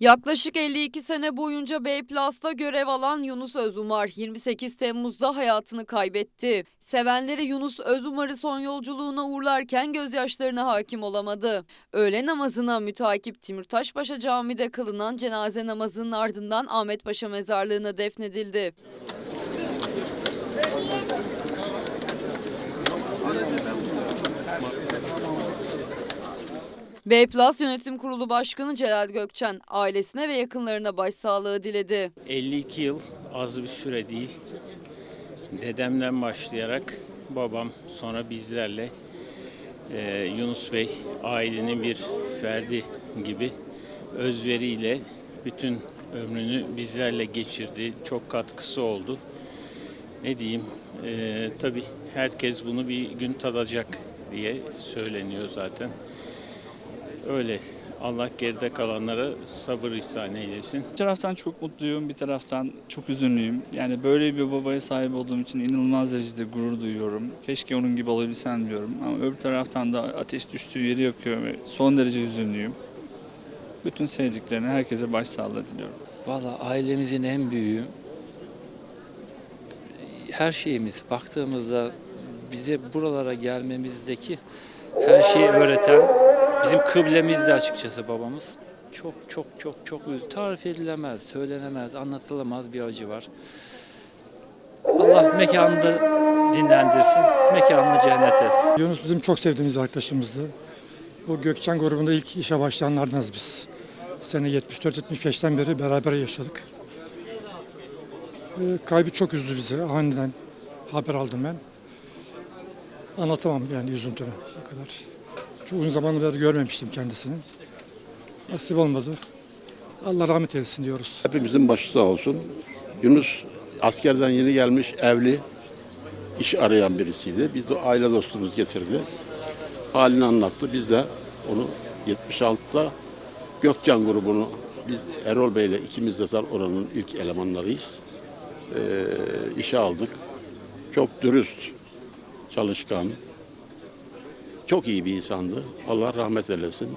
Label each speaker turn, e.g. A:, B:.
A: Yaklaşık 52 sene boyunca B Plus'ta görev alan Yunus Özumar 28 Temmuz'da hayatını kaybetti. Sevenleri Yunus Özumar'ı son yolculuğuna uğurlarken gözyaşlarına hakim olamadı. Öğle namazına mütakip Timurtaşpaşa Camii'de kılınan cenaze namazının ardından Ahmet Paşa mezarlığına defnedildi. B Plus Yönetim Kurulu Başkanı Celal Gökçen ailesine ve yakınlarına başsağlığı diledi.
B: 52 yıl az bir süre değil. Dedemden başlayarak babam sonra bizlerle e, Yunus Bey ailenin bir ferdi gibi özveriyle bütün ömrünü bizlerle geçirdi. Çok katkısı oldu. Ne diyeyim e, tabii herkes bunu bir gün tadacak diye söyleniyor zaten. Öyle Allah geride kalanlara sabır ihsan eylesin.
C: Bir taraftan çok mutluyum, bir taraftan çok üzünlüyüm. Yani böyle bir babaya sahip olduğum için inanılmaz derecede gurur duyuyorum. Keşke onun gibi olabilsem diyorum. Ama öbür taraftan da ateş düştüğü yeri yakıyor ve son derece üzünlüyüm. Bütün sevdiklerine herkese başsağlığı diliyorum.
D: Valla ailemizin en büyüğü her şeyimiz baktığımızda bize buralara gelmemizdeki her şeyi öğreten bizim kıblemizdi açıkçası babamız. Çok çok çok çok tarif edilemez, söylenemez, anlatılamaz bir acı var. Allah mekanını dinlendirsin, mekanını cennet etsin.
E: Yunus bizim çok sevdiğimiz arkadaşımızdı. Bu Gökçen grubunda ilk işe başlayanlardanız biz. Sene 74-75'ten beri beraber yaşadık. Ee, kaybı çok üzdü bizi. Aniden haber aldım ben. Anlatamam yani üzüntümü o kadar. Çok uzun zamandır beri görmemiştim kendisini. Nasip olmadı. Allah rahmet eylesin diyoruz.
F: Hepimizin başı sağ olsun. Yunus askerden yeni gelmiş, evli, iş arayan birisiydi. Biz de aile dostumuz getirdi. Halini anlattı. Biz de onu 76'da Gökcan grubunu biz Erol Bey'le ikimiz de oranın ilk elemanlarıyız. Ee, işe aldık. Çok dürüst, çalışkan, çok iyi bir insandı. Allah rahmet eylesin.